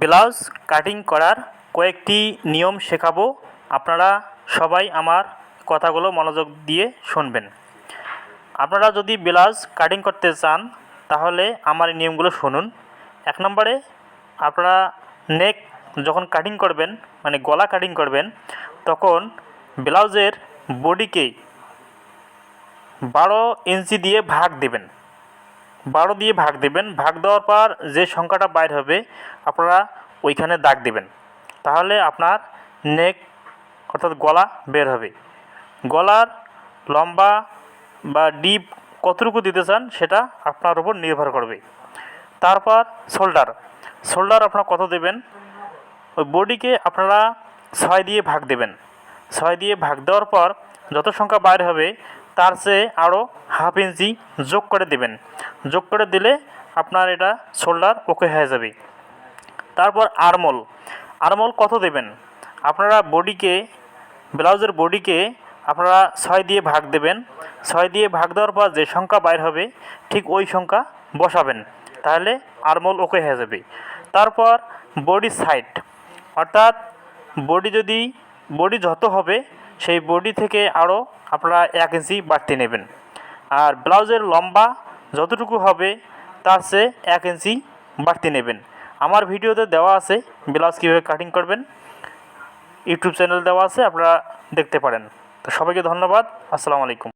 Blouse cutting করার কয়েকটি নিয়ম শেখাবো। আপনারা সবাই আমার কথাগুলো মনোযোগ দিয়ে শুনবেন। আপনারা যদি ব্লাউজ কাটিং করতে চান, তাহলে আমার এই নিয়মগুলো শুনুন। এক নম্বরে, আপনারা নেক যখন কাটিং করবেন মানে গলা কাটিং করবেন, তখন ব্লাউজের বডিকে বারো ইঞ্চি দিয়ে ভাগ দেবেন। বারো দিয়ে ভাগ দেবেন। ভাগ দেওয়ার পর যে সংখ্যাটা বাইর হবে, আপনারা ওইখানে দাগ দেবেন। তাহলে আপনার নেক অর্থাৎ গলা বের হবে। গলার লম্বা বা ডিপ কতটুকু দিতে চান, সেটা আপনার উপর নির্ভর করবে। তারপর শোল্ডার শোল্ডার আপনারা কত দেবেন? ওই বডিকে আপনারা ছয় দিয়ে ভাগ দেবেন। ছয় দিয়ে ভাগ দেওয়ার পর যত সংখ্যা বাইর হবে, তার চেয়ে আরও হাফ ইঞ্চি যোগ করে দেবেন। যোগ করে দিলে আপনার এটা শোল্ডার ওকে হয়ে যাবে। তারপর আরমোল। আরমোল কত দেবেন? আপনারা বডিকে, ব্লাউজের বডিকে আপনারা ছয় দিয়ে ভাগ দেবেন। ছয় দিয়ে ভাগ দেওয়ার পর যে সংখ্যা বাইর হবে, ঠিক ওই সংখ্যা বসাবেন। তাহলে আরমোল ওকে হয়ে যাবে। তারপর বডি সাইড। অর্থাৎ বডি যদি, বডি যত হবে সেই বডি থেকে আরও আপনারা এক ইঞ্চি বাড়তি নেবেন। আর ব্লাউজের লম্বা যতটুকু হবে, তার চেয়ে এক ইঞ্চি বাড়তি নেবেন। আমার ভিডিওতে দেওয়া আছে ব্লাউজ কীভাবে কাটিং করবেন। ইউটিউব চ্যানেল দেওয়া আছে, আপনারা দেখতে পারেন। তো সবাইকে ধন্যবাদ। আসসালামু আলাইকুম।